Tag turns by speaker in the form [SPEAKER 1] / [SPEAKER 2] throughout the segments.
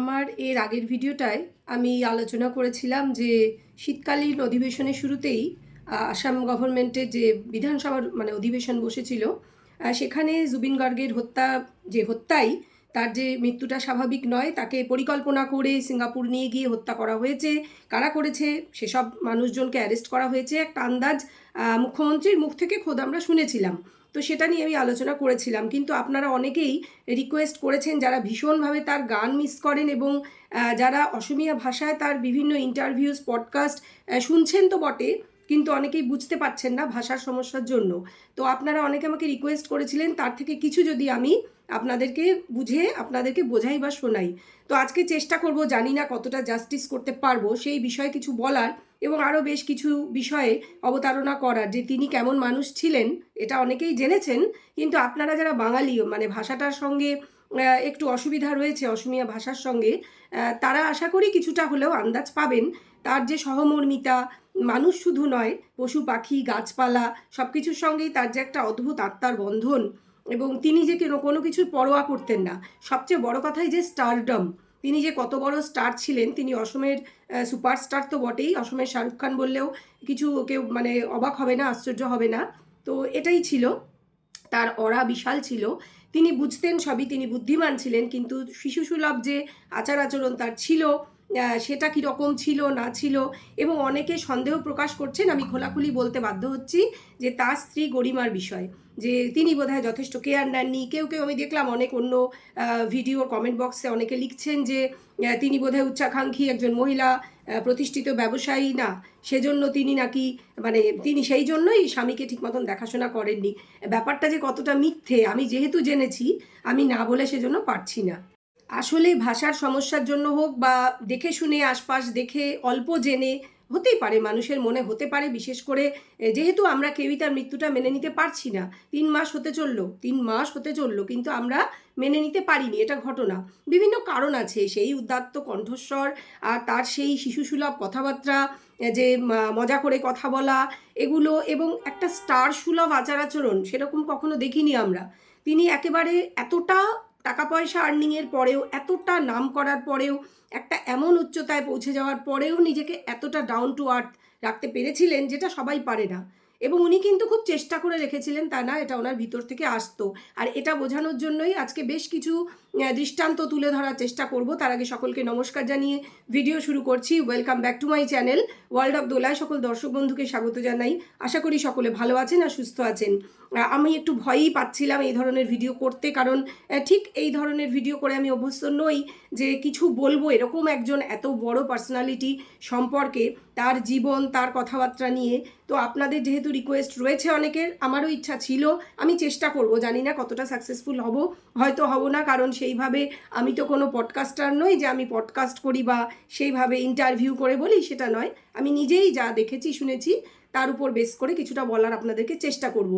[SPEAKER 1] আমার এর আগের ভিডিওটায় আমি আলোচনা করেছিলাম যে শীতকালীন অধিবেশনের শুরুতেই আসাম গভর্নমেন্টের যে বিধানসভার মানে অধিবেশন বসেছিল সেখানে জুবিন গার্গের হত্যা, যে হত্যাই তার যে মৃত্যুটা স্বাভাবিক নয়, তাকে পরিকল্পনা করে সিঙ্গাপুর নিয়ে গিয়ে হত্যা করা হয়েছে, কারা করেছে, সেসব মানুষজনকে অ্যারেস্ট করা হয়েছে, একটা আন্দাজ মুখ্যমন্ত্রীর মুখ থেকে খোদ আমরা শুনেছিলাম। তো সেটা নিয়ে আমি আলোচনা করেছিলাম। কিন্তু আপনারা অনেকেই রিকোয়েস্ট করেছেন যারা ভীষণভাবে তার গান মিস করেন এবং যারা অসমীয়া ভাষায় তার বিভিন্ন ইন্টারভিউস পডকাস্ট শুনছেন তো বটে। কিন্তু অনেকেই বুঝতে পারছেন না ভাষার সমস্যার জন্য। তো আপনারা অনেকে আমাকে রিকোয়েস্ট করেছিলেন, তার থেকে কিছু যদি আমি আপনাদেরকে বুঝে আপনাদেরকে বোঝাই বা শোনাই। তো আজকে চেষ্টা করব, জানি না কতটা জাস্টিস করতে পারব, সেই বিষয়ে কিছু বলার এবং আরও বেশ কিছু বিষয়ে অবতারণা করার যে তিনি কেমন মানুষ ছিলেন, এটা অনেকেই জেনেছেন। কিন্তু আপনারা যারা বাঙালি মানে ভাষাটার সঙ্গে একটু অসুবিধা রয়েছে অসমীয়া ভাষার সঙ্গে তারা আশা করি কিছুটা হলেও আন্দাজ পাবেন। তার যে সহমর্মিতা মানুষ শুধু নয়, পশু পাখি, গাছপালা সব কিছুর সঙ্গেই তার যে একটা অদ্ভুত আত্মার বন্ধন এবং তিনি যে কেন কোনো কিছুর পরোয়া করতেন না। সবচেয়ে বড় কথাই যে স্টারডম তিনি যে কত বড় স্টার ছিলেন, তিনি অসমের সুপারস্টার তো বটেই। অসমের শাহরুখ খান বললেও কিছু কেউ মানে অবাক হবে না, আশ্চর্য হবে না। তো এটাই ছিল। তার অরা বিশাল ছিল। তিনি বুঝতেন সবই, তিনি বুদ্ধিমান ছিলেন, কিন্তু শিশুসুলভ যে আচার আচরণ তার ছিল সেটা কী রকম ছিল, না ছিল এবং অনেকে সন্দেহ প্রকাশ করছেন, আমি খোলাখুলি বলতে বাধ্য হচ্ছি যে তার স্ত্রী গরিমার বিষয়, যে তিনি বোধহয় যথেষ্ট কেয়ার নেননি। কেউ কেউ, আমি দেখলাম অনেক অন্য ভিডিওর কমেন্ট বক্সে অনেকে লিখছেন যে তিনি বোধহয় উচ্চাকাঙ্ক্ষী একজন মহিলা প্রতিষ্ঠিত ব্যবসায়ী, না, সেজন্য তিনি নাকি মানে তিনি সেই জন্যই স্বামীকে ঠিক মতন দেখাশোনা করেননি। ব্যাপারটা যে কতটা মিথ্যে, আমি যেহেতু জেনেছি, আমি না বলে সেজন্য পারছি না। আসলে ভাষার সমস্যার জন্য হোক বা দেখে শুনে, আশপাশ দেখে, অল্প জেনে হতেই পারে, মানুষের মনে হতে পারে। বিশেষ করে যেহেতু আমরা কেউই তার মৃত্যুটা মেনে নিতে পারছি না, তিন মাস হতে চলল, তিন মাস হতে চলল, কিন্তু আমরা মেনে নিতে পারিনি, এটা ঘটনা। বিভিন্ন কারণ আছে, সেই উদ্দাত্ত কণ্ঠস্বর আর তার সেই শিশুসুলভ কথাবার্তা যে মজা করে কথা বলা, এগুলো এবং একটা স্টার সুলভ আচার আচরণ, সেরকম কখনো দেখিনি আমরা। তিনি একেবারে এতটা টাকা পয়সা আর্নিংয়ের পরেও, এতটা নাম করার পরেও, একটা এমন উচ্চতায় পৌঁছে যাওয়ার পরেও নিজেকে এতটা ডাউন টু আর্থ রাখতে পেরেছিলেন যেটা সবাই পারে না। এবং উনি কিন্তু খুব চেষ্টা করে রেখেছিলেন তা না, এটা ওনার ভিতর থেকে আসতো। আর এটা বোঝানোর জন্যই আজকে বেশ কিছু দৃষ্টান্ত তুলে ধরার চেষ্টা করব। তার আগে সকলকে নমস্কার জানিয়ে ভিডিও শুরু করছি। Welcome back to my channel world of দোলায় সকল দর্শক বন্ধুকে স্বাগত জানাই। আশা করি সকলে ভালো আছেন আর সুস্থ আছেন। আমি একটু ভয়ই পাচ্ছিলাম এই ধরনের ভিডিও করতে, কারণ ঠিক এই ধরনের ভিডিও করে আমি অভ্যস্ত নই যে কিছু বলব এরকম একজন এত বড় পার্সোনালিটি সম্পর্কে, তার জীবন, তার কথাবার্তা নিয়ে। তো আপনাদের যেহেতু রিকোয়েস্ট রয়েছে অনেকের, আমারও ইচ্ছা ছিল, আমি চেষ্টা করব, জানি না কতটা সাকসেসফুল হব, হয়তো হব না, কারণ সেইভাবে আমি তো কোনো পডকাস্টার নই যে আমি পডকাস্ট করি বা সেইভাবে ইন্টারভিউ করে বলি, সেটা নয়। আমি নিজেই যা দেখেছি, শুনেছি, তার উপর বেস করে কিছুটা বলার আপনাদেরকে চেষ্টা করব।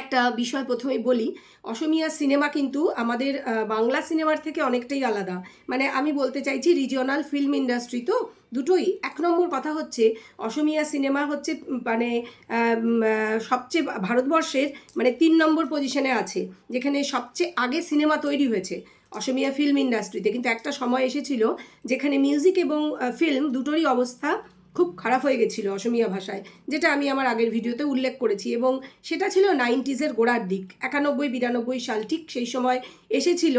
[SPEAKER 1] একটা বিষয় প্রথমেই বলি, অসমিয়া সিনেমা কিন্তু আমাদের বাংলা সিনেমার থেকে অনেকটাই আলাদা। মানে আমি বলতে চাইছি রিজিওনাল ফিল্ম ইন্ডাস্ট্রি তো দুটোই। এক নম্বর কথা হচ্ছে অসমিয়া সিনেমা হচ্ছে মানে সবচেয়ে ভারতবর্ষের মানে তিন নম্বর পজিশনে আছে, যেখানে সবচেয়ে আগে সিনেমা তৈরি হয়েছে অসমিয়া ফিল্ম ইন্ডাস্ট্রিতে কিন্তু একটা সময় এসেছিল যেখানে মিউজিক এবং ফিল্ম দুটোরই অবস্থা খুব খারাপ হয়ে গেছিল অসমিয়া ভাষায়, যেটা আমি আমার আগের ভিডিওতে উল্লেখ করেছি এবং সেটা ছিল নাইনটিজের গোড়ার দিক। একানব্বই, বিরানব্বই সাল ঠিক সেই সময় এসেছিল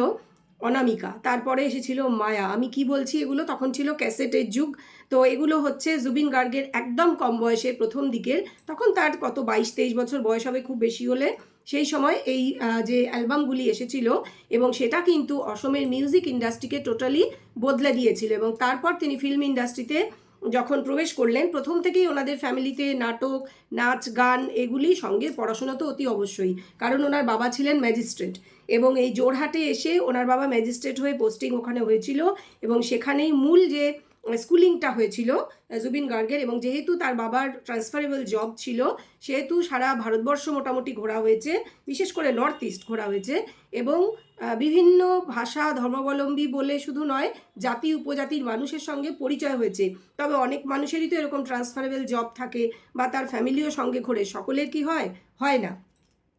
[SPEAKER 1] অনামিকা, তারপরে এসেছিল মায়া। আমি কি বলছি এগুলো? তখন ছিল ক্যাসেটের যুগ। তো এগুলো হচ্ছে জুবিন গার্গের একদম কম বয়সে প্রথম দিকের। তখন তার কত বাইশ, তেইশ বছর বয়স হবে খুব বেশি হলে। সেই সময় এই যে অ্যালবামগুলি এসেছিল এবং সেটা কিন্তু অসমের মিউজিক ইন্ডাস্ট্রিকে টোটালি বদলে দিয়েছিল এবং তারপর তিনি ফিল্ম ইন্ডাস্ট্রিতে যখন প্রবেশ করলেন, প্রথম থেকেই ওনাদের ফ্যামিলিতে নাটক, নাচ, গান এগুলি সঙ্গে পড়াশোনা তো অতি অবশ্যই, কারণ ওনার বাবা ছিলেন ম্যাজিস্ট্রেট এবং এই জোরহাটে এসে ওনার বাবা ম্যাজিস্ট্রেট হয়ে পোস্টিং ওখানে হয়েছিল এবং সেখানেই মূল যে স্কুলিংটা হয়েছিল জুবিন গার্গের এবং যেহেতু তার বাবার ট্রান্সফারেবল জব ছিল, সেহেতু সারা ভারতবর্ষ মোটামুটি ঘোরা হয়েছে, বিশেষ করে নর্থ ইস্ট ঘোরা হয়েছে এবং বিভিন্ন ভাষা ধর্মাবলম্বী বলে শুধু নয়, জাতি উপজাতির মানুষের সঙ্গে পরিচয় হয়েছে। তবে অনেক মানুষেরই তো এরকম ট্রান্সফারেবল জব থাকে বা তার ফ্যামিলিও সঙ্গে ঘোরে, সকলের কি হয়? হয় না।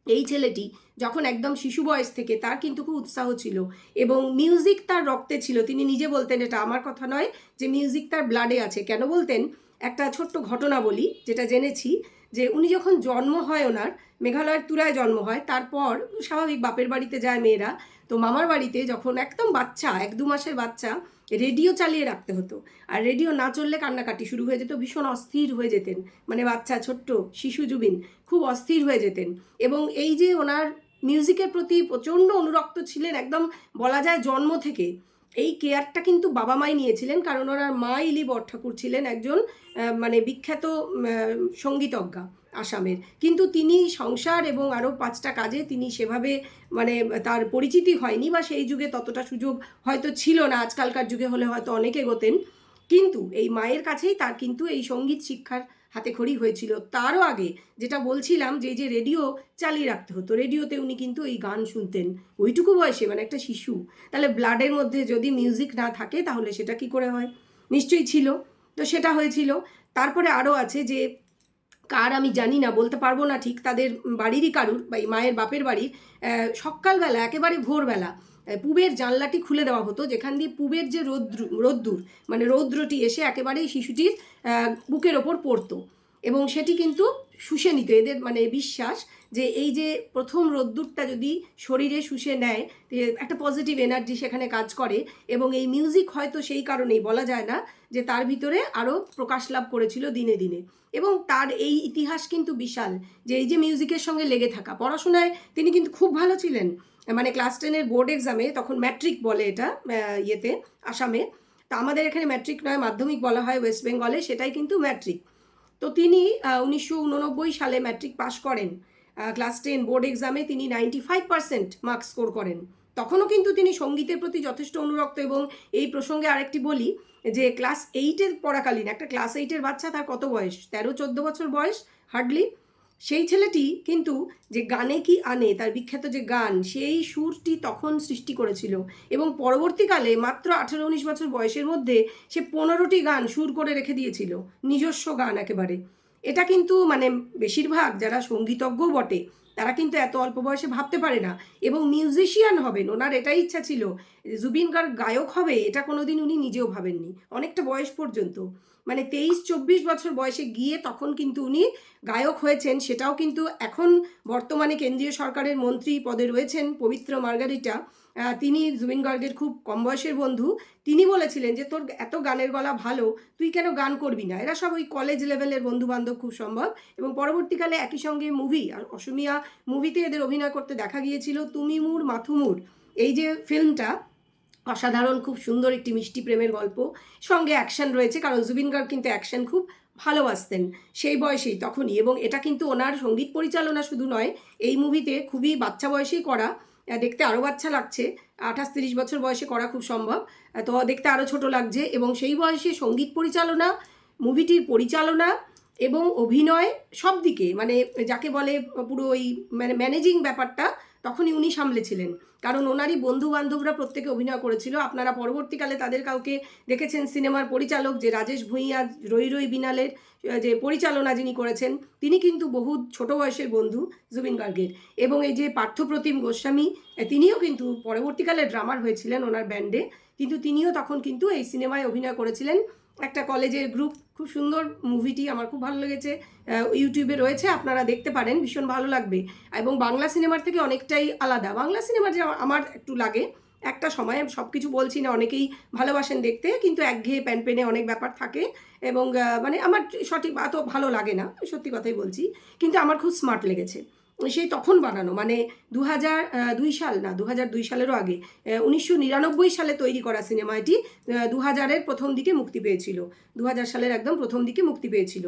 [SPEAKER 1] এই ছেলেটি যখন একদম শিশু বয়স থেকে তার কিন্তু খুব উৎসাহ ছিল এবং মিউজিক তার রক্তে ছিল। তিনি নিজে বলতেন, এটা আমার কথা নয় যে মিউজিক তার ব্লাডে আছে। কেন বলতেন? একটা ছোট্ট ঘটনা বলি, যেটা জেনেছি যে উনি যখন জন্ম হয় ওনার, মেঘালয়ের তুরায় জন্ম হয়, তারপর স্বাভাবিক বাপের বাড়িতে যায় মেয়েরা। তো মামার বাড়িতে যখন একদম বাচ্চা, এক দু মাসের বাচ্চা রেডিও চালিয়ে রাখতে হতো। আর রেডিও না চললে কান্নাকাটি শুরু হয়ে যেত, ভীষণ অস্থির হয়ে যেতেন। মানে বাচ্চা, ছোট্ট, শিশু, জুবিন, খুব অস্থির হয়ে যেতেন। এবং এই যে ওনার মিউজিকের প্রতি প্রচণ্ড অনুরক্ত ছিলেন, একদম বলা যায় জন্ম থেকে। এই কেয়ারটা কিন্তু বাবা মাই নিয়েছিলেন, কারণ ওনার মা ইলি বরঠাকুর ছিলেন একজন মানে বিখ্যাত সঙ্গীতজ্ঞা আসামের। কিন্তু তিনি সংসার এবং আরও পাঁচটা কাজে তিনি সেভাবে মানে তার পরিচিতি হয়নি বা সেই যুগে ততটা সুযোগ হয়তো ছিল না, আজকালকার যুগে হলে হয়তো অনেকে গোতেন কিন্তু এই মায়ের কাছেই তার কিন্তু এই সংগীত শিক্ষার হাতে খড়ি হয়েছিল। তারও আগে যেটা বলছিলাম যে যে রেডিও চালিয়ে রাখতে হতো। রেডিওতে উনি কিন্তু এই গান শুনতেন। ওইটুকু বয়সে মানে একটা শিশু। তাহলে ব্লাডের মধ্যে যদি মিউজিক না থাকে, তাহলে সেটা কি করে হয়? নিশ্চয়ই ছিল। তো সেটা হয়েছিল। তারপরে আরও আছে যে, কার আমি জানি না, বলতে পারব না ঠিক। তাদের বাড়িরই কারুর, বা এই মায়ের বাপের বাড়ির সকালবেলা, একেবারে ভোরবেলা পুবের জানলাটি খুলে দেওয়া হতো, যেখান দিয়ে পুবের যে রৌদ্র, রোদ্দুর মানে রৌদ্রটি এসে একেবারেই শিশুটির বুকের ওপর পড়তো। এবং সেটি কিন্তু শুষে নিত। এদের মানে বিশ্বাস যে এই যে প্রথম রোদ্দুরটা যদি শরীরে শুষে নেয় একটা পজিটিভ এনার্জি সেখানে কাজ করে। এবং এই মিউজিক হয়তো সেই কারণেই, বলা যায় না যে তার ভিতরে আরও প্রকাশ লাভ করেছিল দিনে দিনে। এবং তার এই ইতিহাস কিন্তু বিশাল, যে এই যে মিউজিকের সঙ্গে লেগে থাকা। পড়াশোনায় তিনি কিন্তু খুব ভালো ছিলেন। মানে ক্লাস টেনের বোর্ড এক্সামে তখন ম্যাট্রিক বলে এটা ইয়েতে, আসামে। তা আমাদের এখানে ম্যাট্রিক নয়, মাধ্যমিক বলা হয় ওয়েস্ট বেঙ্গলে সেটাই কিন্তু ম্যাট্রিক তো তিনি উনিশশো উননব্বই সালে ম্যাট্রিক পাশ করেন। ক্লাস টেন বোর্ড এক্সামে তিনি ninety five percent marks score করেন। তখনও কিন্তু তিনি সঙ্গীতের প্রতি যথেষ্ট অনুরক্ত এবং এই প্রসঙ্গে আরেকটি বলি যে ক্লাস এইটের পড়াকালীন, একটা ক্লাস এইটের বাচ্চা তার কত বয়স? তেরো, চোদ্দ বছর বয়স হার্ডলি সেই ছেলেটি কিন্তু যে গানে কি আনে, তার বিখ্যাত যে গান, সেই সুরটি তখন সৃষ্টি করেছিল। এবং পরবর্তীকালে মাত্র আঠারো উনিশ বছর বয়সের মধ্যে সে পনেরোটি গান সুর করে রেখে দিয়েছিল, নিজস্ব গান একেবারে। এটা কিন্তু মানে বেশিরভাগ যারা সঙ্গীতজ্ঞ বটে তারা কিন্তু এত অল্প বয়সে ভাবতে পারে না। এবং মিউজিশিয়ান হবেন, ওনার এটাই ইচ্ছা ছিল। জুবিন গার্গ গায়ক হবে, এটা কোনোদিন উনি নিজেও ভাবেননি। অনেকটা বয়স পর্যন্ত। মানে তেইশ, চব্বিশ বছর বয়সে গিয়ে তখন কিন্তু উনি গায়ক হয়েছেন, সেটাও কিন্তু এখন বর্তমানে কেন্দ্রীয় সরকারের মন্ত্রী পদে রয়েছেন পবিত্র মার্গারিটা। তিনি জুবিন গার্গের খুব কম বয়সের বন্ধু। তিনি বলেছিলেন যে, তোর এত গানের গলা ভালো, তুই কেন গান করবি না? এরা সব ওই কলেজ লেভেলের বন্ধু বান্ধব খুব সম্ভব। এবং পরবর্তীকালে একই সঙ্গে মুভি আর অসমিয়া মুভিতে এদের অভিনয় করতে দেখা গিয়েছিল তুমি মুর মাথুমুর এই যে ফিল্মটা অসাধারণ, খুব সুন্দর একটি মিষ্টি প্রেমের গল্প। সঙ্গে অ্যাকশন রয়েছে, কারণ জুবিন গার্গ কিন্তু অ্যাকশন খুব ভালোবাসতেন সেই বয়সেই, তখনই। এবং এটা কিন্তু ওনার সংগীত পরিচালনা শুধু নয়, এই মুভিতে খুবই বাচ্চা বয়সেই করা। দেখতে আরও বাচ্চা লাগছে। আঠাশ তিরিশ বছর বয়সে করা খুব সম্ভব। তো দেখতে আরও ছোট লাগছে এবং সেই বয়সে সংগীত পরিচালনা, মুভিটির পরিচালনা এবং অভিনয় সব দিকে মানে যাকে বলে পুরো ওই মানে ম্যানেজিং ব্যাপারটা তখনই উনি সামলেছিলেন। কারণ ওনারই বন্ধু বান্ধবরা প্রত্যেকে অভিনয় করেছিল। আপনারা পরবর্তীকালে তাদের কাউকে দেখেছেন সিনেমার পরিচালক যে রাজেশ ভূঁইয়া, রই রই বিনালের যে পরিচালনা যিনি করেছেন, তিনি কিন্তু বহু ছোট বয়সের বন্ধু জুবিন গার্গের। এবং এই যে পার্থপ্রতিম গোস্বামী তিনিও কিন্তু পরবর্তীকালে ড্রামার হয়েছিলেন ওনার ব্যান্ডে। কিন্তু তিনিও তখন কিন্তু এই সিনেমায় অভিনয় করেছিলেন। একটা কলেজের গ্রুপ খুব সুন্দর মুভিটি আমার খুব ভালো লেগেছে। ইউটিউবে রয়েছে, আপনারা দেখতে পারেন, ভীষণ ভালো লাগবে। এবং বাংলা সিনেমার থেকে অনেকটাই আলাদা। বাংলা সিনেমা যে আমার একটু লাগে, একটা সময় সব কিছু বলছি না, অনেকেই ভালোবাসেন দেখতে, কিন্তু একঘেয়ে প্যান পেনে অনেক ব্যাপার থাকে। এবং মানে আমার সঠিক অত ভালো লাগে না, সত্যি কথাই বলছি। কিন্তু আমার খুব স্মার্ট লেগেছে। সেই তখন বানানো মানে দু হাজার দুই সাল না দু হাজার দুই সালেরও আগে উনিশশো নিরানব্বই সালে তৈরি করা সিনেমা এটি দু হাজারের প্রথম দিকে মুক্তি পেয়েছিল দু হাজার সালের একদম প্রথম দিকে মুক্তি পেয়েছিল।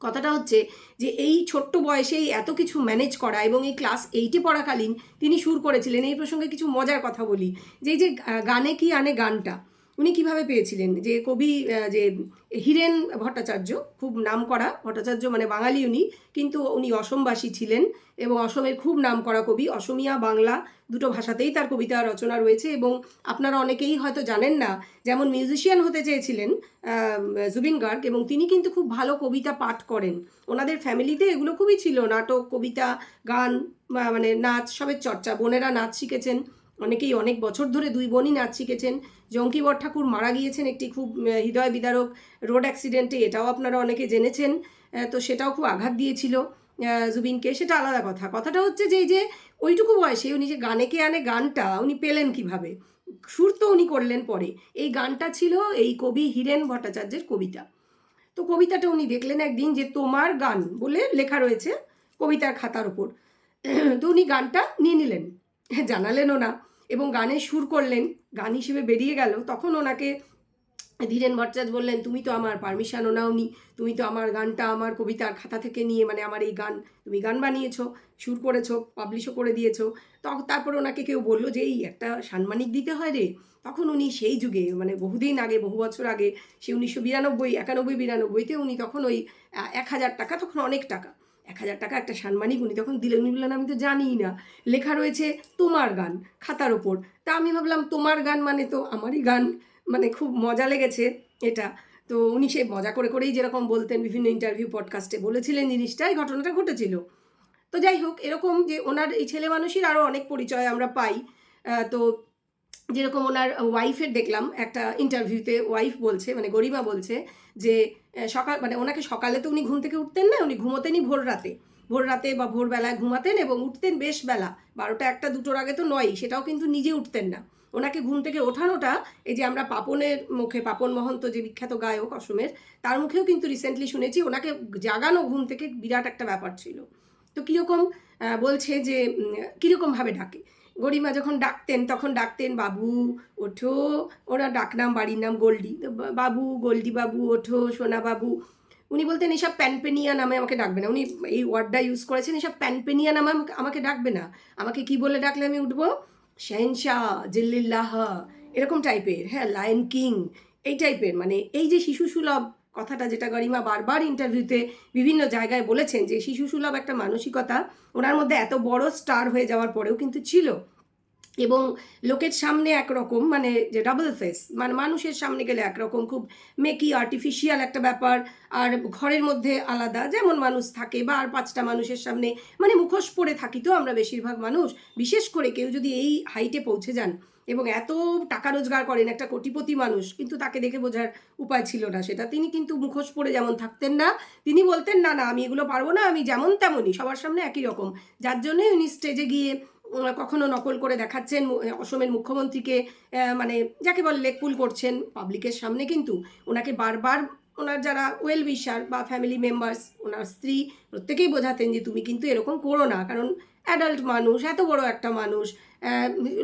[SPEAKER 1] কথাটা হচ্ছে যে এই ছোট্ট বয়সেই এত কিছু ম্যানেজ করা এবং এই ক্লাস এইটে পড়াকালীন তিনি সুর করেছিলেন, এই প্রসঙ্গে কিছু মজার কথা বলি। যে এই যে গানে কি আনে গানটা? উনি কীভাবে পেয়েছিলেন? যে কবি যে হীরেন ভট্টাচার্য, খুব নামকরা ভট্টাচার্য মানে বাঙালি উনি, কিন্তু উনি অসমবাসী ছিলেন এবং অসমের খুব নামকরা কবি, অসমিয়া, বাংলা দুটো ভাষাতেই তার কবিতা রচনা রয়েছে এবং আপনারা অনেকেই হয়তো জানেন না, যেমন মিউজিশিয়ান হতে চেয়েছিলেন জুবিন গার্গ এবং তিনি কিন্তু খুব ভালো কবিতা পাঠ করেন। ওনাদের ফ্যামিলিতে এগুলো খুবই ছিল, নাটক, কবিতা, গান মানে নাচ, সবের চর্চা, বোনেরা নাচ শিখেছেন। অনেকেই অনেক বছর ধরে দুই বোনই নাচ শিখেছেন। জঙ্কিবর ঠাকুর মারা গিয়েছেন একটি খুব হৃদয় বিদারক রোড অ্যাক্সিডেন্টে, এটাও আপনারা অনেকে জেনেছেন তো সেটাও খুব আঘাত দিয়েছিল জুবিনকে, সেটা আলাদা কথা। কথাটা হচ্ছে যে যে ওইটুকু বয়সে উনি যে গানে কে আনে গানটা, উনি পেলেন কীভাবে? সুর তো উনি করলেন পরে। এই গানটা ছিল এই কবি হীরেন ভট্টাচার্যের কবিতা। তো কবিতাটা উনি দেখলেন একদিন যে, তোমার গান বলে লেখা রয়েছে কবিতার খাতার ওপর। তো উনি গানটা নিয়ে নিলেন। জানালেনও না এবং গানে সুর করলেন, গান হিসেবে বেরিয়ে গেল। তখন ওনাকে ধীরেন ভট্টাচার্য বললেন, তুমি তো আমার পারমিশনও নাওনি, তুমি তো আমার গানটা আমার কবিতার খাতা থেকে নিয়ে মানে আমার এই গান, তুমি গান বানিয়েছো, সুর করেছ পাবলিশও করে দিয়েছ। তখন তারপর ওনাকে কেউ বলল যে, এই একটা সাম্মানিক দিতে হয় রে। তখন উনি সেই যুগে মানে বহুদিন আগে, বহু বছর আগে, সে উনিশশো বিরানব্বই, একানব্বই বিরানব্বইতে উনি তখন ওই এক হাজার টাকা, তখন অনেক টাকা এক হাজার টাকা একটা সাম্মানিক উনি তখন দিলেন। উনি বললেন, আমি তো জানিই না। লেখা রয়েছে, তোমার গান, খাতার ওপর। তা আমি ভাবলাম, তোমার গান মানে তো আমারই গান। মানে খুব মজা লেগেছে এটা। তো উনি সেই মজা করে করেই যেরকম বলতেন, বিভিন্ন ইন্টারভিউ পডকাস্টে বলেছিলেন জিনিসটা, এই ঘটনাটা ঘটেছিল। তো যাই হোক, এরকম যে ওনার এই ছেলে মানুষের আরও অনেক পরিচয় আমরা পাই। তো যেরকম ওনার ওয়াইফের দেখলাম, একটা ইন্টারভিউতে ওয়াইফ বলছে মানে গরিমা বলছে যে সকাল মানে ওনাকে সকালে তো উনি ঘুম থেকে উঠতেন না, উনি ঘুমোতেনই ভোর রাতে। ভোর রাতে বা ভোরবেলায় ঘুমাতেন এবং উঠতেন বেশ বেলা। বারোটা একটা, দুটোর আগে তো নয়ই, সেটাও কিন্তু নিজে উঠতেন না। ওনাকে ঘুম থেকে ওঠানোটা, এই যে আমরা পাপনের মুখে, পাপন মহন্ত যে বিখ্যাত গায়ক অসমের, তার মুখেও কিন্তু রিসেন্টলি শুনেছি, ওনাকে জাগানো ঘুম থেকে বিরাট একটা ব্যাপার ছিল। তো কীরকম বলছে যে কীরকমভাবে ডাকে? গরিমা যখন ডাকতেন, তখন ডাকতেন, বাবু, ওঠো। ওনার ডাকনাম বাড়ির নাম গোল্ডি। বাবু গোল্ডি বাবু, ওঠো, সোনা বাবু। উনি বলতেন, এসব প্যানপেনিয়া নামে আমাকে ডাকবে না। উনি এই ওয়ার্ডটা ইউজ করেছেন, এসব প্যানপেনিয়া নামে আমাকে- ডাকবে না। আমাকে কি বলে ডাকলে আমি উঠবো? শেনশাহ জিল্লিল্লাহ এরকম টাইপের হ্যাঁ লায়ন কিং। এই টাইপের মানে এই যে শিশু সুলভ কথাটা যেটা গরিমা বারবার ইন্টারভিউতে বিভিন্ন জায়গায় বলেছেন যে শিশু সুলভ একটা মানসিকতা ওনার মধ্যে এত বড় স্টার হয়ে যাওয়ার পরেও কিন্তু ছিল। এবং লোকের সামনে একরকম মানে যে ডাবল ফেস মানে মানুষের সামনে গেলে একরকম খুব মেকি আর্টিফিশিয়াল একটা ব্যাপার আর ঘরের মধ্যে আলাদা, যেমন মানুষ থাকে বা আর পাঁচটা মানুষের সামনে মানে মুখোশ পরে থাকি তো আমরা বেশিরভাগ মানুষ, বিশেষ করে কেউ যদি এই হাইটে পৌঁছে যান এবং এত টাকা রোজগার করেন একটা কোটিপতি মানুষ, কিন্তু তাকে দেখে বোঝার উপায় ছিল না সেটা। তিনি কিন্তু মুখোশ পরে যেমন থাকতেন না, তিনি বলতেন, না না, আমি এগুলো পারব না, আমি যেমন তেমনই, সবার সামনে একই রকম। যার জন্যই উনি স্টেজে গিয়ে কখনো নকল করে দেখাচ্ছেন অসমের মুখ্যমন্ত্রীকে মানে যাকে বলে লেকপুল করছেন পাবলিকের সামনে কিন্তু। ওনাকে বারবার ওনার যারা ওয়েল উইশার বা ফ্যামিলি মেম্বার্স ওনার স্ত্রী প্রত্যেকেই বোঝাতেন যে, তুমি কিন্তু এরকম করো না। কারণ অ্যাডাল্ট মানুষ, এত বড় একটা মানুষ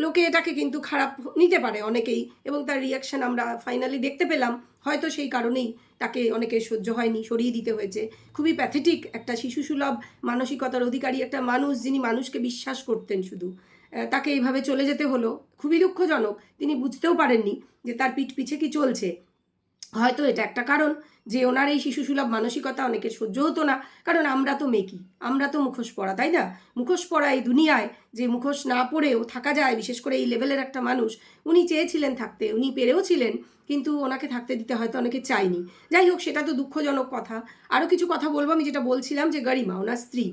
[SPEAKER 1] লোকে এটাকে কিন্তু খারাপ নিতে পারে অনেকেই এবং তার রিয়াকশান আমরা ফাইনালি দেখতে পেলাম। হয়তো সেই কারণেই তাকে অনেকে সহ্য হয়নি, সরিয়ে দিতে হয়েছে। খুবই প্যাথেটিক একটা শিশু সুলভ, মানসিকতার অধিকারী একটা মানুষ যিনি মানুষকে বিশ্বাস করতেন শুধু। তাকে এইভাবে চলে যেতে হলো। খুবই দুঃখজনক। তিনি বুঝতেও পারেননি যে তার পিঠ পিছে কি চলছে। হয়তো এটা একটা কারণ যে ওনার এই শিশু সুলভ মানসিকতা অনেকের সহ্য হতো না। কারণ আমরা তো মেকি, আমরা তো মুখোশ পরা, তাই না? মুখোশ পরা এই দুনিয়ায় যে মুখোশ না পড়েও থাকা যায়, বিশেষ করে এই লেভেলের একটা মানুষ, উনি চেয়েছিলেন থাকতে, উনি পেরেও ছিলেন, কিন্তু ওনাকে থাকতে দিতে হয়তো অনেকে চায়নি। যাই হোক, সেটা তো দুঃখজনক কথা। আরও কিছু কথা বলব, আমি যেটা বলছিলাম যে গরিমা, ওনার স্ত্রী,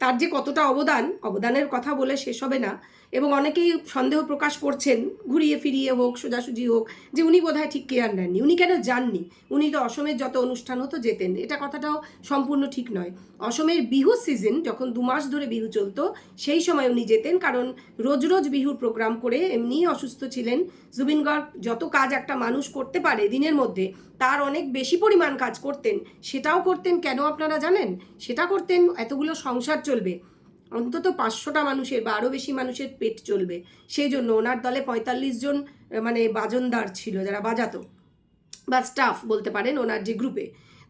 [SPEAKER 1] তার যে কতটা অবদান, অবদানের কথা বলে শেষ হবে না। এবং অনেকেই সন্দেহ প্রকাশ করছেন, ঘুরিয়ে ফিরিয়ে হোক, সোজাসুজি হোক, যে উনি বোধহয় ঠিক কেয়ার নেননি। উনি কেন যাননি? উনি তো অসমের যত অনুষ্ঠান হতো যেতেন। এটা কথাটাও সম্পূর্ণ ঠিক নয়। অসমের বিহু সিজন যখন দু মাস ধরে বিহু চলতো, সেই সময় উনি যেতেন কারণ রোজ রোজ বিহুর প্রোগ্রাম করে এমনিই অসুস্থ ছিলেন। জুবিন গার্গ যত কাজ একটা মানুষ করতে পারে দিনের মধ্যে, তার অনেক বেশি পরিমাণ কাজ করতেন। সেটাও করতেন কেন আপনারা জানেন? সেটা করতেন, এতগুলো সংসার চলবে। অন্তত পাঁচশোটা মানুষের বা আরও বেশি মানুষের পেট চলবে। সেই জন্য ওনার দলে পঁয়তাল্লিশ জন মানে বাজনদার ছিল যারা বাজাতো, বা স্টাফ বলতে পারেন ওনার যে গ্রুপে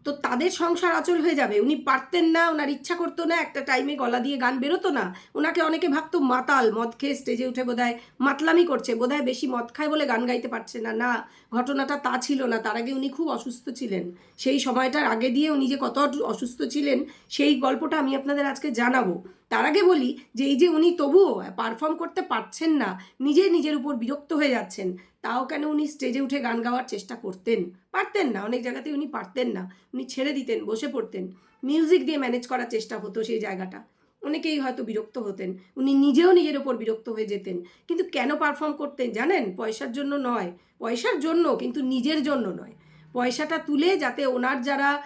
[SPEAKER 1] তো তাদের সংসার আচল হয়ে যাবে। উনি পারতেন না, ওনার ইচ্ছা করতো না, একটা টাইমে গলা দিয়ে গান বেরোতো না। ওনাকে অনেকে ভাবতো মাতাল, মদ খেয়ে স্টেজে উঠে বোধহয় মাতলামি করছে, বোধহয় বেশি মদ খায় বলে গান গাইতে পারছে না। না, ঘটনাটা তা ছিল না। তার আগে উনি খুব অসুস্থ ছিলেন। সেই সময়টার আগে দিয়ে উনি যে কত অসুস্থ ছিলেন, সেই গল্পটা আমি আপনাদের আজকে জানাব। তার আগে বলি যে, এই যে উনি তবুও পারফর্ম করতে পারছেন না, নিজে নিজের উপর বিরক্ত হয়ে যাচ্ছেন। তাও কেন উনি স্টেজে উঠে গান গাওয়ার চেষ্টা করতেন? পারতেন না, অনেক জায়গাতে উনি পারতেন না। উনি ছেড়ে দিতেন, বসে পড়তেন। মিউজিক দিয়ে ম্যানেজ করার চেষ্টা হতো সেই জায়গাটা। অনেকেই হয়তো বিরক্ত হতেন। উনি নিজেও নিজের ওপর বিরক্ত হয়ে যেতেন। কিন্তু কেন পারফর্ম করতেন জানেন? পয়সার জন্য নয়। পয়সার জন্য কিন্তু নিজের জন্য নয়। পয়সাটা তুলে যাতে ওনার যারা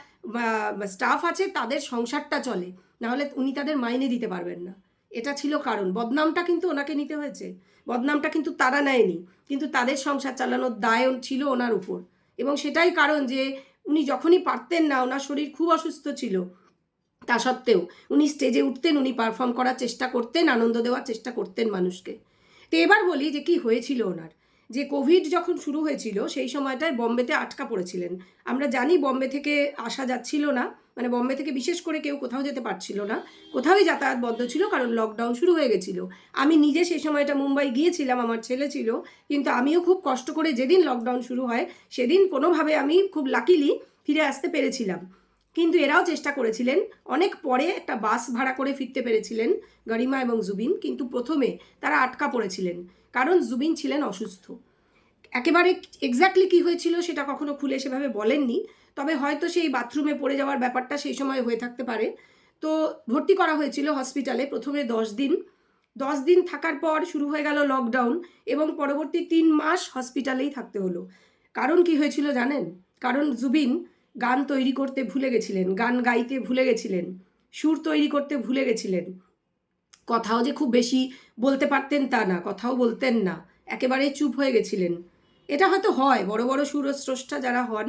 [SPEAKER 1] স্টাফ আছে তাদের সংসারটা চলে। নাহলে উনি তাদের মাইনে দিতে পারবেন না। এটা ছিল কারণ। বদনামটা কিন্তু ওনাকে নিতে হয়েছে। বদনামটা কিন্তু তারা নেয়নি। কিন্তু তাদের সংসার চালানোর দায় ছিল ওনার উপর। এবং সেটাই কারণ যে উনি যখনই পারতেন না, ওনার শরীর খুব অসুস্থ ছিল। তা সত্ত্বেও উনি স্টেজে উঠতেন, উনি পারফর্ম করার চেষ্টা করতেন, আনন্দ দেওয়ার চেষ্টা করতেন মানুষকে। তো এবার বলি যে কি হয়েছিল ওনার। যে কোভিড যখন শুরু হয়েছিল, সেই সময়টায় বম্বেতে আটকা পড়েছিলেন। আমরা জানি বম্বে থেকে আসা যাচ্ছিল না মানে বম্বে থেকে বিশেষ করে কেউ কোথাও যেতে পারছিল না। কোথাওই যাতায়াত বন্ধ ছিল, কারণ লকডাউন শুরু হয়ে গেছিল। আমি নিজে সেই সময়টা মুম্বাই গিয়েছিলাম, আমার ছেলে ছিল, কিন্তু আমিও খুব কষ্ট করে যেদিন লকডাউন শুরু হয়, সেদিন কোনোভাবে আমি খুব লাকিলি ফিরে আসতে পেরেছিলাম। কিন্তু এরাও চেষ্টা করেছিলেন, অনেক পরে একটা বাস ভাড়া করে ফিরতে পেরেছিলেন, গরিমা এবং জুবিন, কিন্তু প্রথমে তারা আটকা পড়েছিলেন। কারণ জুবিন ছিলেন অসুস্থ। একেবারে এক্স্যাক্টলি কী হয়েছিল সেটা কখনো খুলে সেভাবে বলেননি, তবে হয়তো সেই বাথরুমে পড়ে যাওয়ার ব্যাপারটা সেই সময় হয়ে থাকতে পারে। তো ভর্তি করা হয়েছিল হসপিটালে প্রথমে দশ দিন। দশ দিন থাকার পর শুরু হয়ে গেল লকডাউন এবং পরবর্তী তিন মাস হসপিটালেই থাকতে হলো। কারণ কি হয়েছিল জানেন? কারণ জুবিন গান তৈরি করতে ভুলে গেছিলেন, গান গাইতে ভুলে গেছিলেন, সুর তৈরি করতে ভুলে গেছিলেন। কথাও যে খুব বেশি বলতে পারতেন তা না, কথাও বলতেন না একেবারে চুপ হয়ে গেছিলেন। এটা হয়তো হয়, বড় বড় সুরস্রষ্টা যারা হন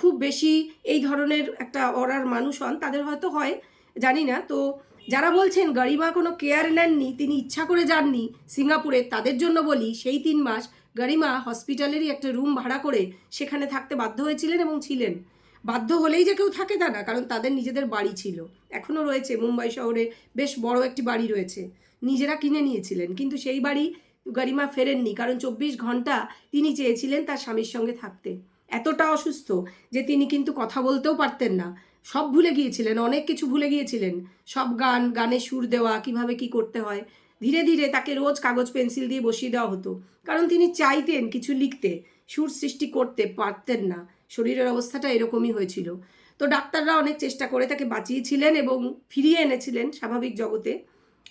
[SPEAKER 1] খুব বেশি এই ধরনের একটা অরার মানুষ হন, তাদের হয়তো হয়, জানি না। তো যারা বলছেন, গরিমা কোনো কেয়ার নেননি, তিনি ইচ্ছা করে যাননি সিঙ্গাপুরে, তাদের জন্য বলি, সেই তিন মাস গরিমা হসপিটালেরই একটা রুম ভাড়া করে সেখানে থাকতে বাধ্য হয়েছিলেন এবং ছিলেন। বাধ্য হলেই যে কেউ থাকে তা না, কারণ তাদের নিজেদের বাড়ি ছিল। এখনও রয়েছে, মুম্বাই শহরে বেশ বড় একটি বাড়ি রয়েছে। নিজেরা কিনে নিয়েছিলেন, কিন্তু সেই বাড়ি গরিমা ফেরেননি, কারণ চব্বিশ ঘণ্টা তিনি চেয়েছিলেন তার স্বামীর সঙ্গে থাকতে। এতটা অসুস্থ যে তিনি কিন্তু কথা বলতেও পারতেন না। সব ভুলে গিয়েছিলেন, অনেক কিছু ভুলে গিয়েছিলেন। সব গান, গানে সুর দেওয়া, কীভাবে কি করতে হয়। ধীরে ধীরে তাকে রোজ কাগজ, পেন্সিল দিয়ে বসিয়ে দেওয়া হতো, কারণ তিনি চাইতেন কিছু লিখতে। সুর সৃষ্টি করতে পারতেন না। শরীরের অবস্থাটা এরকমই হয়েছিল। তো ডাক্তাররা অনেক চেষ্টা করে তাকে বাঁচিয়েছিলেন এবং ফিরিয়ে এনেছিলেন স্বাভাবিক জগতে।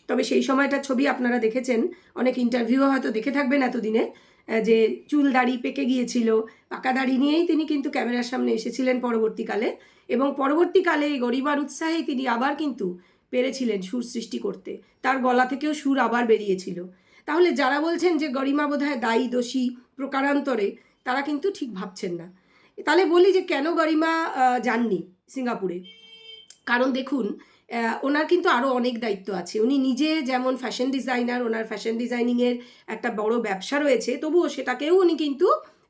[SPEAKER 1] তবে সেই সময়টা ছবি আপনারা দেখেছেন, অনেক ইন্টারভিউ হয়তো দেখে থাকবেন এতদিনে যে চুল দাড়ি পেকে গিয়েছিল, পাকা দাড়ি নিয়েই তিনি কিন্তু ক্যামেরার সামনে এসেছিলেন পরবর্তীকালে এবং পরবর্তীকালে এই গরিবার উৎসাহেই তিনি আবার কিন্তু পেরেছিলেন সুর সৃষ্টি করতে। তার গলা থেকেও সুর আবার বেরিয়েছিল। তাহলে যারা বলছেন যে গরিমা বোধহয় দায়ী, দোষী প্রকারান্তরে, তারা কিন্তু ঠিক ভাবছেন না। তাহলে বলি যে কেন গরিমা যাননি সিঙ্গাপুরে? কারণ দেখুন ওনার কিন্তু আরও অনেক দায়িত্ব আছে। উনি নিজে যেমন ফ্যাশন ডিজাইনার ওনার ফ্যাশন ডিজাইনিংয়ের একটা বড় ব্যবসা রয়েছে, তবুও সেটাকেও উনি কিন্তু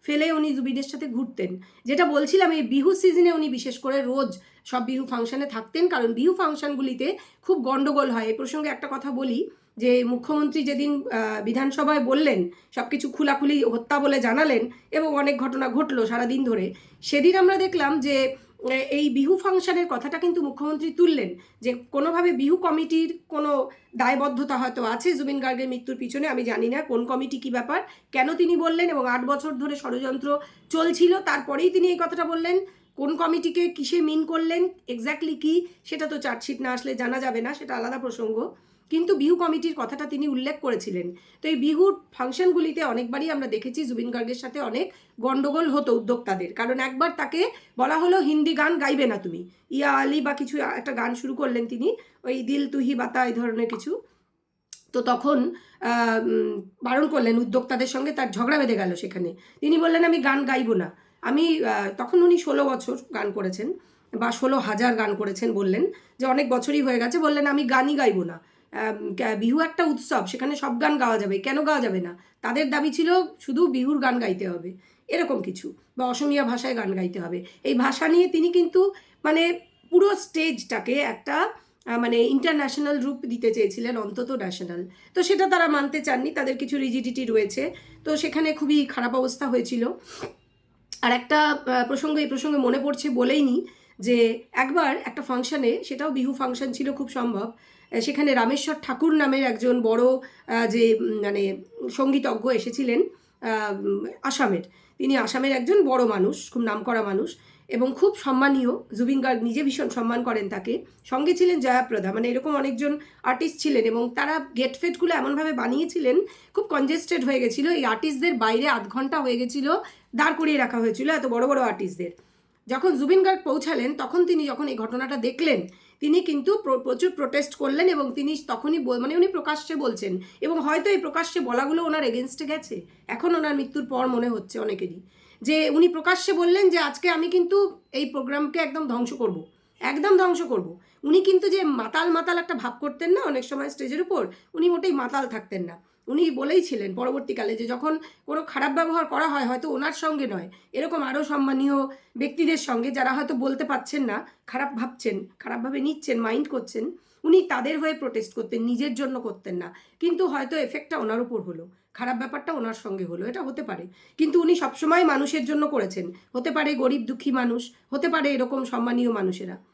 [SPEAKER 1] ফেলে উনি জুবিদের সাথে ঘুরতেন। যেটা বলছিলাম, এই বিহু সিজনে উনি বিশেষ করে রোজ সব বিহু ফাংশানে থাকতেন, কারণ বিহু ফাংশনগুলিতে খুব গণ্ডগোল হয়। এ প্রসঙ্গে একটা কথা বলি যে মুখ্যমন্ত্রী যেদিন বিধানসভায় বললেন সব কিছু খোলাখুলি হত্যা বলে জানালেন এবং অনেক ঘটনা ঘটলো সারাদিন ধরে, সেদিন আমরা দেখলাম যে এই বিহু ফাংশনের কথাটা কিন্তু মুখ্যমন্ত্রী তুললেন, যে কোনোভাবে বিহু কমিটির কোনো দায়বদ্ধতা হয়তো আছে জুবিন গার্গের মৃত্যুর পিছনে, আমি জানি না কোন কমিটি কি ব্যাপার, কেন তিনি বললেন এবং আট বছর ধরে ষড়যন্ত্র চলছিল, তারপরেই তিনি এই কথাটা বললেন, কোন কমিটিকে কিসে মিন করলেন এক্স্যাক্টলি কি, সেটা তো চার্জশিট না আসলে জানা যাবে না, সেটা আলাদা প্রসঙ্গ। কিন্তু বিহু কমিটির কথাটা তিনি উল্লেখ করেছিলেন। তো এই বিহুর ফাংশনগুলিতে অনেকবারই আমরা দেখেছি জুবিন গার্গের সাথে অনেক গন্ডগোল হতো উদ্যোক্তাদের। কারণ একবার তাকে বলা হলো, হিন্দি গান গাইবে না তুমি। ইয়া আলী বা কিছু একটা গান শুরু করলেন তিনি, ওই দিল তুহি বাতা, এই ধরনের কিছু। তো তখন বারণ করলেন উদ্যোক্তাদের সঙ্গে, তার ঝগড়া বেঁধে গেল সেখানে। তিনি বললেন, আমি গান গাইবো না। আমি তখন উনি ষোলো বছর গান করেছেন বা ষোলো হাজার গান করেছেন বললেন, যে অনেক বছরই হয়ে গেছে, বললেন, আমি গানই গাইবো না। বিহু একটা উৎসব, সেখানে সব গান গাওয়া যাবে। কেন গাওয়া যাবে না? তাদের দাবি ছিল শুধু বিহুর গান গাইতে হবে, এরকম কিছু। বা অসমীয়া ভাষায় গান গাইতে হবে। এই ভাষা নিয়ে তিনি কিন্তু মানে পুরো স্টেজটাকে একটা মানে ইন্টারন্যাশনাল রূপ দিতে চেয়েছিলেন, অন্তত ন্যাশনাল তো সেটা তারা মানতে চাননি, তাদের কিছু রিজিডিটি রয়েছে। তো সেখানে খুবই খারাপ অবস্থা হয়েছিল। আর একটা প্রসঙ্গ, এই প্রসঙ্গে মনে পড়ছে বলেই নি যে একবার একটা ফাংশানে সেটাও বিহু ফাংশন ছিল খুব সম্ভব সেখানে রামেশ্বর ঠাকুর নামের একজন বড় যে মানে সঙ্গীতজ্ঞ এসেছিলেন আসামের। তিনি আসামের একজন বড় মানুষ, খুব নামকরা মানুষ এবং খুব সম্মানীয়। জুবিন গার্গ নিজে ভীষণ সম্মান করেন তাকে। সঙ্গে ছিলেন জয়াপ্রদা। মানে এরকম অনেকজন আর্টিস্ট ছিলেন এবং তারা গেট ফেটগুলো এমনভাবে বানিয়েছিলেন, খুব কনজেস্টেড হয়ে গেছিল। এই আর্টিস্টদের বাইরে আধ ঘণ্টা হয়ে গেছিল, দাঁড় করিয়ে রাখা হয়েছিল এত বড় বড় আর্টিস্টদের যখন জুবিন গার্গ পৌঁছালেন, তখন তিনি যখন এই ঘটনাটা দেখলেন তিনি কিন্তু প্র- প্রচুর প্রোটেস্ট করলেন এবং তিনি তখনই মানে উনি প্রকাশ্যে বলছেন এবং হয়তো এই প্রকাশ্যে বলাগুলো ওনার এগেনস্টে গেছে। এখন ওনার মৃত্যুর পর মনে হচ্ছে অনেকেরই। যে উনি প্রকাশ্যে বললেন যে আজকে আমি কিন্তু এই প্রোগ্রামকে একদম ধ্বংস করব। একদম ধ্বংস করব। উনি কিন্তু যে মাতাল মাতাল একটা ভাব করতেন না অনেক সময় স্টেজের উপর, উনি মোটেই মাতাল থাকতেন না। উনি বলেই ছিলেন পরবর্তীকালে যে যখন কোনো খারাপ ব্যবহার করা হয়, হয়তো ওনার সঙ্গে নয়। এরকম আরও সম্মানীয় ব্যক্তিদের সঙ্গে যারা হয়তো বলতে পারছেন না, খারাপ ভাবছেন, খারাপভাবে নিচ্ছেন, মাইন্ড করছেন, উনি তাদের হয়ে প্রোটেস্ট করতেন, নিজের জন্য করতেন না। কিন্তু হয়তো এফেক্টটা ওনার উপর হলো। খারাপ ব্যাপারটা ওনার সঙ্গে হলো, এটা হতে পারে। কিন্তু উনি সবসময় মানুষের জন্য করেছেন। হতে পারে গরিব দুঃখী মানুষ, হতে পারে এরকম সম্মানীয় মানুষেরা।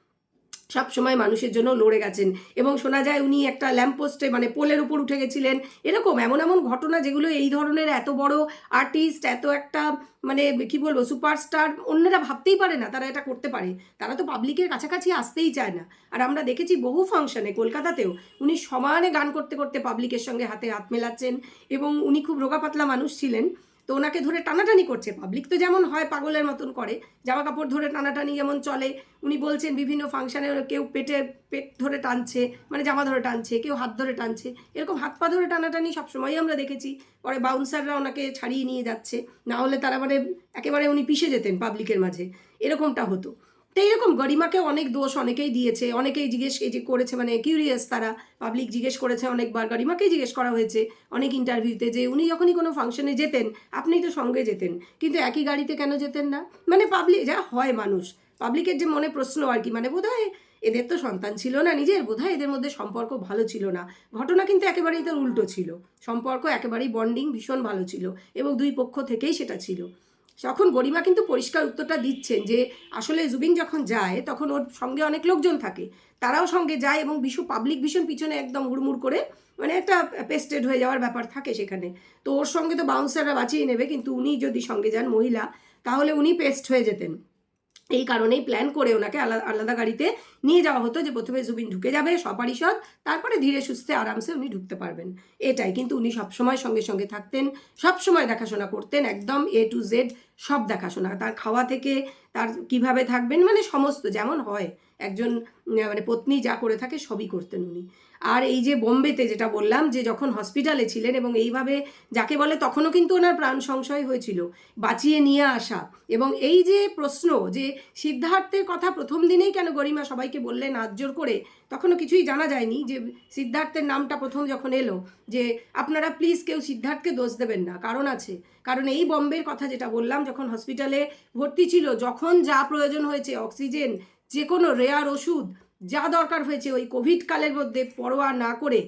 [SPEAKER 1] সব সময় মানুষের জন্য লড়ে গেছেন। এবং শোনা যায় উনি একটা ল্যাম্পপোস্টে মানে পোলের উপর উঠে গেছিলেন। এরকম এমন এমন ঘটনা যেগুলো এই ধরনের এত বড় আর্টিস্ট এত একটা মানে কি বলব সুপারস্টার অন্যরা ভাবতেই পারে না তারা এটা করতে পারে। তারা তো পাবলিকের কাছাকাছি আসতেই চায় না। আর আমরা দেখেছি বহু ফাংশনে কলকাতাতেও উনি সমানে গান করতে করতে পাবলিকের সঙ্গে হাতে হাত মেলাচ্ছেন। এবং উনি খুব রোগা পাতলা মানুষ ছিলেন। তো ওনাকে ধরে টানাটানি করছে পাবলিক তো যেমন হয় পাগলের মতন করে, জামা কাপড় ধরে টানাটানি যেমন চলে, উনি বলছেন বিভিন্ন ফাংশানে কেউ পেটে, পেট ধরে টানছে মানে জামা ধরে টানছে, কেউ হাত ধরে টানছে, এরকম হাত পা ধরে টানাটানি সবসময়ই আমরা দেখেছি। পরে বাউন্সাররা ওনাকে ছাড়িয়ে নিয়ে যাচ্ছে, না হলে তারা মানে একেবারে উনি পিষে যেতেন পাবলিকের মাঝে। এরকমটা হতো। তো এইরকম গরিমাকে অনেক দোষ অনেকেই দিয়েছে, অনেকেই জিজ্ঞেস এই যে করেছে মানে কিউরিয়াস তারা পাবলিক জিজ্ঞেস করেছে অনেকবার, গরিমাকেই জিজ্ঞেস করা হয়েছে অনেক ইন্টারভিউতে যে উনি যখনই কোনো ফাংশনে যেতেন আপনি তো সঙ্গে যেতেন, কিন্তু একই গাড়িতে কেন যেতেন না? মানে পাবলিক যা হয় মানুষ পাবলিকের যে মনে প্রশ্ন আর কি মানে বোধহয় এদের তো সন্তান ছিল না নিজের, বোধহয় এদের মধ্যে সম্পর্ক ভালো ছিল না। ঘটনা কিন্তু একেবারেই তার উল্টো ছিল, সম্পর্ক একেবারেই বন্ডিং ভীষণ ভালো ছিল এবং দুই পক্ষ থেকেই সেটা ছিল। তখন গরিমা কিন্তু পরিষ্কার উত্তরটা দিচ্ছেন যে আসলে জুবিন যখন যায়, তখন ওর সঙ্গে অনেক লোকজন থাকে। তারাও সঙ্গে যায় এবং বিশ্ব পাবলিক ভীষণ পিছনে একদম হুড়মুড় করে মানে একটা পেস্টেড হয়ে যাওয়ার ব্যাপার থাকে সেখানে। তো ওর সঙ্গে তো বাউন্সাররা বাঁচিয়ে নেবে, কিন্তু উনি যদি সঙ্গে যান মহিলা, তাহলে উনি পেস্ট হয়ে যেতেন। এই কারণেই প্ল্যান করে ওনাকে আলাদা আলাদা গাড়িতে নিয়ে যাওয়া হতো যে প্রথমে জুবিন ঢুকে যাবে সপারিষদ তারপরে ধীরে সুস্থে আরামসে উনি ঢুকতে পারবেন। এটাই, কিন্তু উনি সবসময় সঙ্গে সঙ্গে থাকতেন, সবসময় দেখাশোনা করতেন, একদম এ টু জেড সব দেখাশোনা। তার খাওয়া থেকে তার কীভাবে থাকবেন মানে সমস্ত যেমন হয়, একজন মানে পত্নী যা করে থাকে সবই করতেন উনি। আর এই যে বোম্বেতে যেটা বললাম যে যখন হসপিটালে ছিলেন এবং এইভাবে যাকে বলে তখনও কিন্তু ওনার প্রাণ সংশয় হয়েছিল, বাঁচিয়ে নিয়ে আসা। এবং এই যে প্রশ্ন যে সিদ্ধার্থের কথা প্রথম দিনেই কেন গরিমা সবাইকে বললেন হাত জোর করে, তখনও কিছুই জানা যায়নি যে সিদ্ধার্থের নামটা প্রথম যখন এলো যে আপনারা প্লিজ কেউ সিদ্ধার্থকে দোষ দেবেন না, কারণ আছে। কারণ এই বম্বের কথা যেটা বললাম যখন হসপিটালে ভর্তি ছিল, যখন যা প্রয়োজন হয়েছে অক্সিজেন যে কোনো রেয়ার ওষুধ যা দরকার হয়েছে ওই কোভিড কালের মধ্যে পরোয়া না করে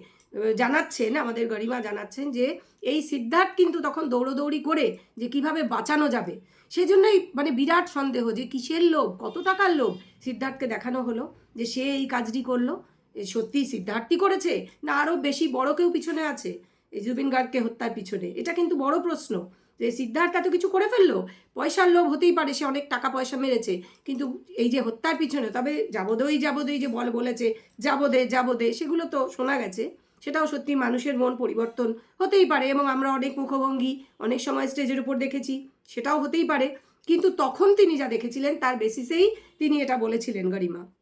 [SPEAKER 1] জানাচ্ছেন, আমাদের গরিমা জানাচ্ছেন যে এই সিদ্ধার্থ কিন্তু তখন দৌড়োদৌড়ি করে যে কীভাবে বাঁচানো যাবে। সেজন্যই মানে বিরাট সন্দেহ যে কিসের লোভ, কত টাকার লোভ সিদ্ধার্থকে দেখানো হলো যে সে এই কাজটি করল। সত্যি সিদ্ধার্থই করেছে না আরও বেশি বড় কেউ পিছনে আছে? জুবিন গার্গকে হত্যার পিছনে। এটা কিন্তু বড় প্রশ্ন। যে সিদ্ধার্থ এত কিছু করে ফেলল? পয়সার লোভ হতেই পারে, সে অনেক টাকা পয়সা মেরেছে। কিন্তু এই যে হত্যার পিছনে, তবে যাবদই যাবদই যে বল বলেছে, যাবদে যাবদে, সেগুলো তো শোনা গেছে। সেটাও সত্যি মানুষের মন পরিবর্তন হতেই পারে এবং আমরা অনেক মুখভঙ্গি, অনেক সময় স্টেজের উপর দেখেছি, সেটাও হতেই পারে। কিন্তু তখন তিনি যা দেখেছিলেন, তার বেসিসেই তিনি এটা বলেছিলেন, গরিমা।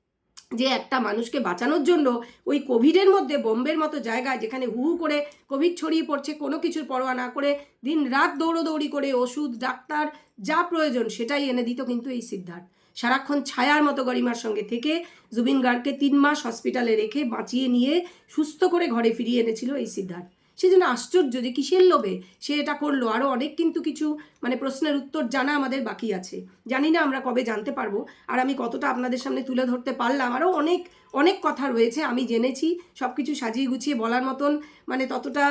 [SPEAKER 1] যে একটা মানুষকে বাঁচানোর জন্য ওই কোভিডের মধ্যে, বোম্বের মতো জায়গায় যেখানে হু করে কোভিড ছড়িয়ে পড়ছে, কোনো কিছুর পরোয়া না করে দিন রাত দৌড়োদৌড়ি করে ওষুধ, ডাক্তার, যা প্রয়োজন সেটাই এনে দিত কিন্তু এই সিদ্ধার্থ। সারাক্ষণ ছায়ার মতো গরিমার সঙ্গে থেকে জুবিন গার্গকে তিন মাস হসপিটালে রেখে বাঁচিয়ে নিয়ে সুস্থ করে ঘরে ফিরিয়ে এনেছিল এই সিদ্ধার্থ। সে যেন আশ্চর্য যে কিসের লোভে সে এটা করল। আরও অনেক কিন্তু কিছু মানে প্রশ্নের উত্তর জানা আমাদের বাকি আছে। জানি না আমরা কবে জানতে পারব। আর আমি কতটা আপনাদের সামনে তুলে ধরতে পারলাম। আরও অনেক অনেক কথা রয়েছে, আমি জেনেছি। সব কিছু সাজিয়ে গুছিয়ে বলার মতন মানে ততটা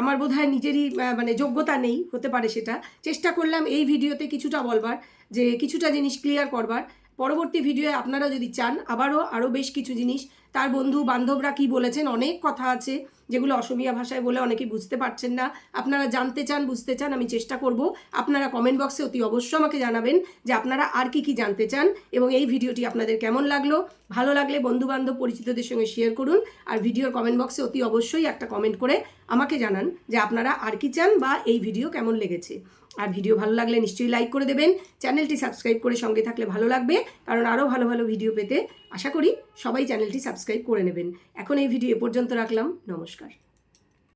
[SPEAKER 1] আমার বোধ হয় নিজেরই মানে যোগ্যতা নেই, হতে পারে সেটা। চেষ্টা করলাম এই ভিডিওতে কিছুটা বলবার, যে কিছুটা জিনিস ক্লিয়ার করবার। পরবর্তী ভিডিওয়ে আপনারা যদি চান, আবারও আরও বেশ কিছু জিনিস। তার বন্ধু বান্ধবরা কি বলেছেন, অনেক কথা আছে। যেগুলো অসমীয়া ভাষায় বলে অনেকে বুঝতে পারছেন না। আপনারা জানতে চান, বুঝতে চান, আমি চেষ্টা করব। আপনারা কমেন্ট বক্সে অতি অবশ্যই আমাকে জানাবেন যে আপনারা আর কি কি জানতে চান এবং এই ভিডিওটি আপনাদের কেমন লাগল। ভালো লাগলে বন্ধুবান্ধব, পরিচিতদের সঙ্গে শেয়ার করুন আর ভিডিওর কমেন্ট বক্সে অতি অবশ্যই একটা কমেন্ট করে আমাকে জানান যে আপনারা আর কি চান বা এই ভিডিও কেমন লেগেছে। আর ভিডিও ভালো লাগলে নিশ্চয়ই লাইক করে দেবেন। চ্যানেলটি সাবস্ক্রাইব করে সঙ্গে থাকলে ভালো লাগবে, কারণ আরও ভালো ভালো ভিডিও পেতে আশা করি সবাই চ্যানেলটি সাবস্ক্রাইব করে নেবেন। এখন এই ভিডিও এ পর্যন্ত রাখলাম, নমস্কার।